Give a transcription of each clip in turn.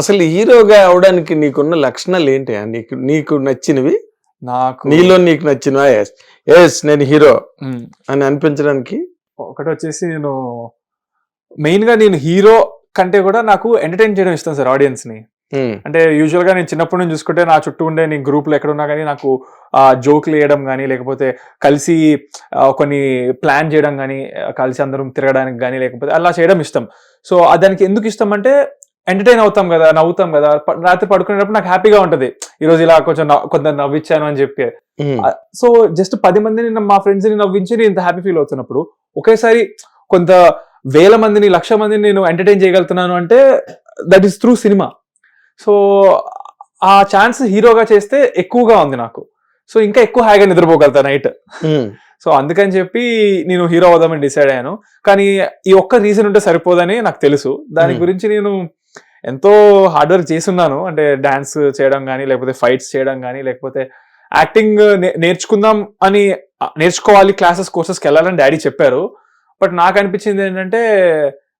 అసలు హీరోగా అవడానికి నీకున్న లక్షణాలు ఏంటి? నీకు నీకు నచ్చినవి? నాకు నీలో నీకు నచ్చినవా? ఎస్ ఎస్ నేను హీరో. అని అనిపించడానికి? ఒకటి వచ్చేసి నేను మెయిన్గా నేను హీరో కంటే కూడా నాకు ఎంటర్టైన్ చేయడం ఇష్టం సార్ ఆడియన్స్ని అంటే యూజువల్గా నేను చిన్నప్పటి నుంచి చూసుకుంటే నా చుట్టూ ఉండే నేను గ్రూప్లో ఎక్కడ ఉన్నా కానీ నాకు జోక్లు వేయడం కానీ లేకపోతే కలిసి కొన్ని ప్లాన్ చేయడం కానీ కలిసి అందరం తిరగడానికి కానీ లేకపోతే అలా చేయడం ఇష్టం. సో దానికి ఎందుకు ఇష్టం అంటే ఎంటర్టైన్ అవుతాం కదా నవ్వుతాం కదా రాత్రి పడుకునేటప్పుడు నాకు హ్యాపీగా ఉంటది. ఈ రోజు ఇలా కొంచెం కొంత నవ్విచ్చాను అని చెప్పి. సో జస్ట్ పది మందిని నా- మా ఫ్రెండ్స్ని నవ్వించి నేను ఇంత హ్యాపీ ఫీల్ అవుతున్నప్పుడు ఒకేసారి కొంత వేల మందిని లక్ష మందిని నేను ఎంటర్టైన్ చేయగలుగుతున్నాను అంటే that is through cinema so ఆ ఛాన్స్ హీరోగా చేస్తే ఎక్కువగా ఉంది నాకు. సో ఇంకా ఎక్కువ హాయిగా నిద్రపోగలుగుతా నైట్ సో అందుకని చెప్పి నేను హీరో అవుదామని డిసైడ్ అయ్యాను. కానీ ఈ ఒక్క రీజన్ ఉంటే సరిపోదని నాకు తెలుసు. దాని. గురించి నేను ఎంతో హార్డ్ వర్క్ చేస్తున్నాను. అంటే డాన్స్ చేయడం కానీ లేకపోతే ఫైట్స్ చేయడం కానీ లేకపోతే యాక్టింగ్ నేర్చుకుందాం అని నేర్చుకోవాలి క్లాసెస్ కోర్సెస్కి వెళ్ళాలని డాడీ చెప్పారు. బట్ నాకు అనిపించింది ఏంటంటే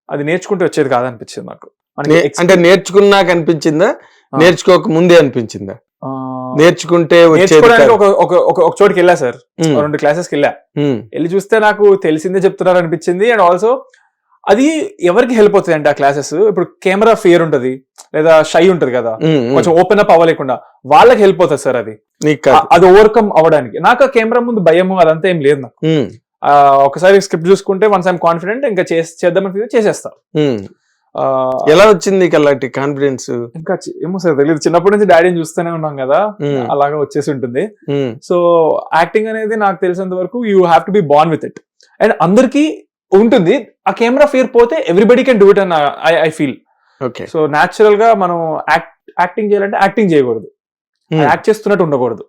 అది నేర్చుకుంటే వచ్చేది కాదనిపించింది నాకు. అంటే నేర్చుకున్నాక అనిపించిందా. నేర్చుకోక ముందే అనిపించిందా? నేర్చుకుంటే నేర్చుకోవడానికి. ఒక ఒక చోటుకి వెళ్ళా సార్. రెండు క్లాసెస్కి వెళ్ళా. వెళ్ళి చూస్తే నాకు తెలిసిందే చెప్తున్నారు అనిపించింది. అండ్ ఆల్సో అది ఎవరికి హెల్ప్ అవుతుంది అంటే ఆ క్లాసెస్ ఇప్పుడు కెమెరా ఫియర్ ఉంటది లేదా షై ఉంటది కదా. కొంచెం ఓపెన్ అప్ అవ్వలేకుండా వాళ్ళకి హెల్ప్ అవుతుంది సార్ అది. అది ఓవర్కమ్ అవ్వడానికి. నాకు ఆ కెమెరా ముందు భయము అదంతా ఏం లేదు నాకు. ఒకసారి స్క్రిప్ట్ చూసుకుంటే వన్స్ ఐమ్ కాన్ఫిడెంట్ ఇంకా చేద్దామని చేసేస్తా. ఎలా వచ్చింది అలాంటి కాన్ఫిడెన్స్ ఇంకా ఏమో సార్ తెలియదు చిన్నప్పటి నుంచి డాడీని చూస్తూనే ఉన్నాం కదా. అలాగా వచ్చేసి ఉంటుంది. సో యాక్టింగ్ అనేది నాకు తెలిసినంత వరకు you have to be born with it and అందరికీ ఉంటుంది. ఆ కెమెరా ఫియర్ పోతే ఎవ్రీబడి కెన్ డూ ఇట్ అని I I feel. Okay. So న్యాచురల్గా మనం యాక్ట్ యాక్టింగ్ చేయాలంటే యాక్టింగ్ చేయకూడదు. ఉమ్, యాక్ట్ చేస్తున్నట్టు ఉండకూడదు.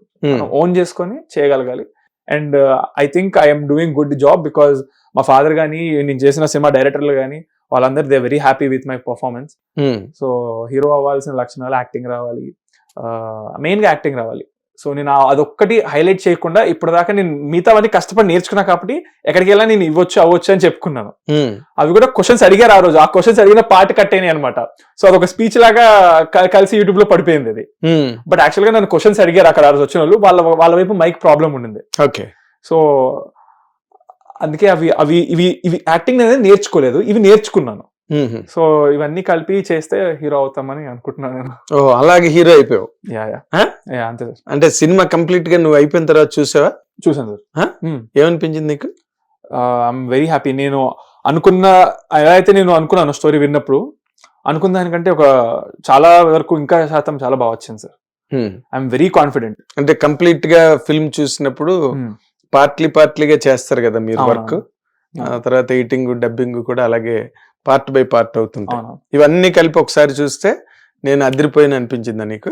ఓన్ చేసుకొని చేయగలగాలి. And I think I'm doing good job because మా ఫాదర్ కానీ నేను చేసిన సినిమా డైరెక్టర్లు కానీ వాళ్ళందరూ they very happy with my performance so hero అవ్వాల్సిన లక్షణాలు యాక్టింగ్ రావాలి. మెయిన్గా యాక్టింగ్ రావాలి. సో నేను అదొక్కటి హైలైట్ చేయకుండా ఇప్పటిదాకా నేను మిగతావన్నీ కష్టపడి నేర్చుకున్నా కాబట్టి ఎక్కడికి వెళ్ళా నేను ఇవ్వచ్చు అవ్వచ్చు అని చెప్పుకున్నాను. అవి కూడా క్వశ్చన్స్ అడిగారు ఆ రోజు. ఆ క్వశ్చన్స్ అడిగిన పాట కట్ అయినాయి అనమాట సో అదొక స్పీచ్ లాగా కలిసి యూట్యూబ్లో పడిపోయింది అది. బట్ యాక్చువల్గా నన్ను క్వశ్చన్స్ అడిగారు అక్కడ ఆ రోజు వచ్చిన వాళ్ళు. వాళ్ళ వాళ్ళ వైపు మైక్ ప్రాబ్లం ఉండింది. ఓకే. సో అందుకే అవి అవి ఇవి ఇవి యాక్టింగ్ అనేది నేర్చుకోలేదు. ఇవి నేర్చుకున్నాను. సో ఇవన్నీ కలిపి చేస్తే హీరో అవుతామని అనుకుంటున్నాను నేను. ఓ అలాగే హీరో అయిపోయావు. Yeah yeah? యా అంతే సార్. అంటే సినిమా కంప్లీట్గా నువ్వు అయిపోయిన తర్వాత చూసావా? చూసాను? సార్. ఏమనిపించింది నీకు? ఐఎమ్ వెరీ హ్యాపీ నేను అనుకున్న ఎలా అయితే నేను అనుకున్నాను స్టోరీ విన్నప్పుడు అనుకున్న దానికంటే ఒక చాలా వరకు ఇంకా శాతం చాలా బాగా వచ్చింది సార్. ఐఎమ్ వెరీ కాన్ఫిడెంట్ అంటే కంప్లీట్గా ఫిల్మ్ చూసినప్పుడు పార్ట్లీ పార్ట్లీగా చేస్తారు కదా మీరు వర్క్. ఆ తర్వాత ఎడిటింగ్ డబ్బింగ్ కూడా అలాగే పార్ట్ బై పార్ట్ అవుతుంటాయి. ఇవన్నీ కలిపి ఒకసారి చూస్తే నేను అదిరిపోయిన అనిపించిందా నీకు?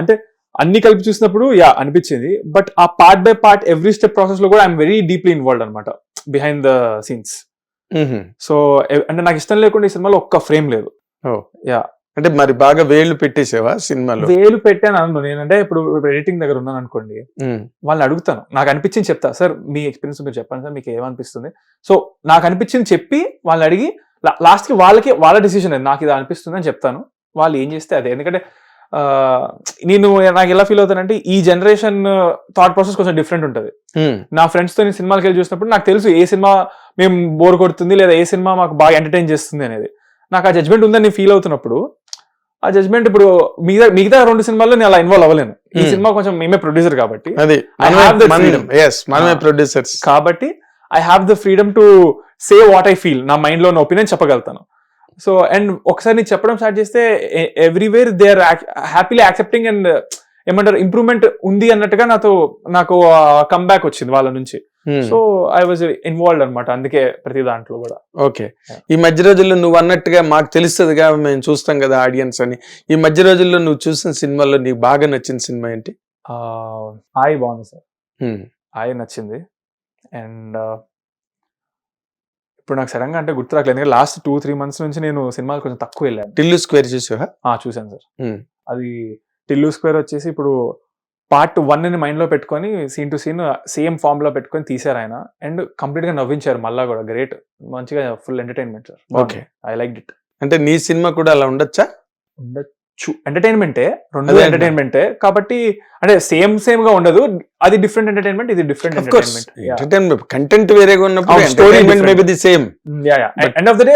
అంటే అన్ని కలిపి చూసినప్పుడు యా అనిపించింది. బట్ ఆ part by part every step ప్రాసెస్లో కూడా ఐఎమ్ వెరీ డీప్లీ ఇన్వాల్వ్ అనమాట బిహైండ్ ద సీన్స్. సో అంటే నాకు ఇష్టం లేకుండా ఈ సినిమాలో ఒక్క ఫ్రేమ్ లేదు. అంటే మరి బాగా వేళ్ళు పెట్టేసావా సినిమాలో? వేలు పెట్టాను అన్ను నేనంటే ఇప్పుడు ఎడిటింగ్ దగ్గర ఉన్నాను అనుకోండి వాళ్ళని అడుగుతాను. నాకు అనిపించింది చెప్తా సార్ మీ ఎక్స్పీరియన్స్ మీరు చెప్పండి సార్ మీకు ఏమనిపిస్తుంది? సో నాకు అనిపించింది చెప్పి వాళ్ళని అడిగి లాస్ట్కి వాళ్ళకి వాళ్ళ డిసిషన్ నాకు ఇది అనిపిస్తుంది అని చెప్తాను. వాళ్ళు ఏం చేస్తే అదే. ఎందుకంటే నేను నాకు ఎలా ఫీల్ అవుతానంటే ఈ జనరేషన్ థాట్ ప్రాసెస్ కొంచెం డిఫరెంట్ ఉంటుంది. నా ఫ్రెండ్స్తో నేను సినిమాకి వెళ్ళి చూసినప్పుడు నాకు తెలుసు ఏ సినిమా మేము బోర్ కొడుతుంది లేదా ఏ సినిమా మాకు బాగా ఎంటర్టైన్ చేస్తుంది అనేది. నాకు ఆ జడ్జ్మెంట్ ఉందని నేను ఫీల్ అవుతున్నప్పుడు ఆ జడ్జ్మెంట్ ఇప్పుడు మిగతా మిగతా రెండు సినిమాల్లో నేను అలా ఇన్వాల్వ్ అవ్వలేను. ఈ. సినిమా కొంచెం మేమే ప్రొడ్యూసర్ కాబట్టి అది మనమే. ప్రొడ్యూసర్స్ కాబట్టి I have the freedom to say what I feel నా మైండ్లో ఉన్న ఒపీనియన్ చెప్పగలుగుతాను. సో అండ్ ఒకసారి నేను చెప్పడం స్టార్ట్ చేస్తే everywhere they are happily accepting and ఏమంటారు ఇంప్రూవ్మెంట్ ఉంది అన్నట్టుగా నాతో నాకు కమ్బ్యాక్ వచ్చింది వాళ్ళ నుంచి. సో ఐ వాజ్ ఇన్వాల్వ్ అనమాట అందుకే ప్రతి దాంట్లో కూడా. ఓకే ఈ మధ్య రోజుల్లో నువ్వు అన్నట్టుగా మాకు తెలుస్తుందిగా మేము చూస్తాం కదా ఆడియన్స్ అని. ఈ మధ్య రోజుల్లో నువ్వు చూసిన సినిమాల్లో నీకు బాగా నచ్చిన సినిమా ఏంటి? ఆయి బాగుంది సార్. ఆయి నచ్చింది. అండ్ ఇప్పుడు నాకు సడన్గా అంటే గుర్తు రావట్లేదు. ఎందుకంటే లాస్ట్ టూ త్రీ మంత్స్ నుంచి నేను సినిమాలు కొంచెం తక్కువ వెళ్ళాను. టిల్లు స్క్వేర్ చూసావా? ఆ, చూశాను సార్. అది టిల్లు స్క్వేర్ వచ్చేసి ఇప్పుడు పార్ట్ వన్ని మైండ్లో పెట్టుకొని సీన్ టు సీన్ సేమ్ ఫామ్లో పెట్టుకొని తీసారు ఆయన. అండ్ కంప్లీట్గా నవ్వించారు మళ్ళా కూడా. గ్రేట్. మంచిగా full entertainment sir. Okay. I like it. అంటే నీ సినిమా కూడా అలా ఉండొచ్చా. ఎంటర్టైన్మెంటే రెండు ఎంటర్టైన్మెంటే కాబట్టి అంటే సేమ్ సేమ్గా ఉండదు. అది డిఫరెంట్ ఎంటర్టైన్మెంట్ ఇది డిఫరెంట్ ఎంటర్టైన్మెంట్ కంటెంట్ వేరేగా ఉన్నప్పుడు Our story entertainment may different. Be the same yeah yeah end of the day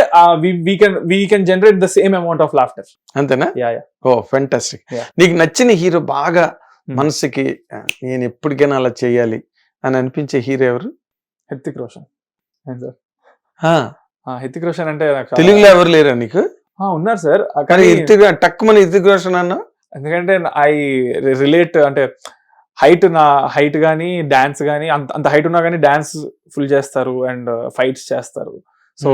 we can we can generate the same amount of laughter అంతేనా? Yeah yeah oh fantastic. నీకు నచ్చిన hero బాగా Hmm. మనసుకి నేను ఎప్పటికైనా అలా చేయాలి అని అనిపించే హీరో ఎవరు? హెత్తిక్ రోషన్. హెత్తిక్ రోషన్ అంటే తెలుగులో ఎవరు లేరా నీకు? ఉన్నారు సార్. కానీ టక్ మన రోషన్ అన్న ఎందుకంటే ఐ రిలేట్ అంటే హైట్ నా హైట్ కానీ డాన్స్ కానీ అంత అంత హైట్ ఉన్నా కానీ డాన్స్ ఫుల్ చేస్తారు అండ్ ఫైట్స్ చేస్తారు. సో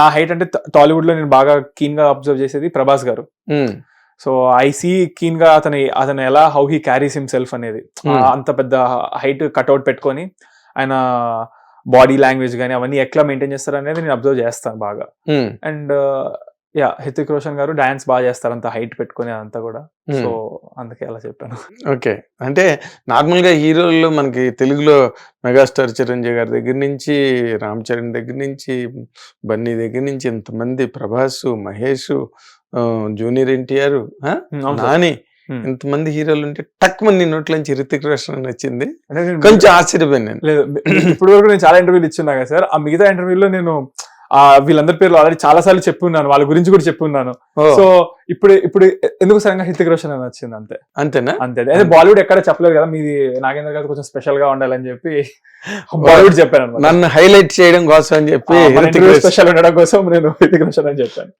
నా హైట్ అంటే టాలీవుడ్లో నేను బాగా కీన్గా అబ్జర్వ్ చేసేది ప్రభాస్ గారు. సో ఐ సీ కీన్గా అతని అతను ఎలా హౌ హీ క్యారీస్ హిమ్సెల్ఫ్ అనేది. అంత పెద్ద హైట్ కట్అవుట్ పెట్టుకొని ఆయన బాడీ లాంగ్వేజ్ కానీ అవన్నీ ఎట్లా మెయింటైన్ చేస్తారు అనేది నేను అబ్జర్వ్ చేస్తాను బాగా. అండ్ యా హృతిక్ రోషన్ గారు డాన్స్ బాగా చేస్తారు అంత హైట్ పెట్టుకొని అదంతా కూడా ఉమ్. సో అందుకే అలా చెప్పాను ఓకే అంటే నార్మల్గా హీరోల్లో మనకి తెలుగులో మెగాస్టార్ చిరంజీవి గారి దగ్గర నుంచి రామ్ చరణ్ దగ్గర నుంచి బన్నీ దగ్గర నుంచి ఇంతమంది Prabhas Mahesh junior NTR sir. Nani Hmm. ఇంతమంది హీరోలు ఉంటే టక్ మంది నోట్లోంచి రితిక్ రోషన్ అని వచ్చింది కొంచెం ఆశ్చర్యపోయాను నేను లేదు ఇప్పుడు వరకు నేను చాలా ఇంటర్వ్యూలు ఇచ్చున్నా కదా సార్ ఆ మిగతా ఇంటర్వ్యూలో నేను ఆ వీళ్ళందరి పేర్లు ఆల్రెడీ చాలా సార్లు చెప్పున్నాను వాళ్ళ గురించి కూడా చెప్పున్నాను ఓ, సో ఇప్పుడు ఇప్పుడు ఎందుకు సరంగా హృతిక్ రోషన్ అని వచ్చింది అంతే. అంతేనా? అంతే అదే బాలీవుడ్ ఎక్కడ చెప్పలేదు కదా మీది నాగేంద్ర గారు కొంచెం స్పెషల్గా ఉండాలని చెప్పి బాలీవుడ్ చెప్పాను నన్ను హైలైట్ చేయడం కోసం అని చెప్పి స్పెషల్ ఉండడం కోసం నేను హృతిక్ రోషన్ అని చెప్పాను.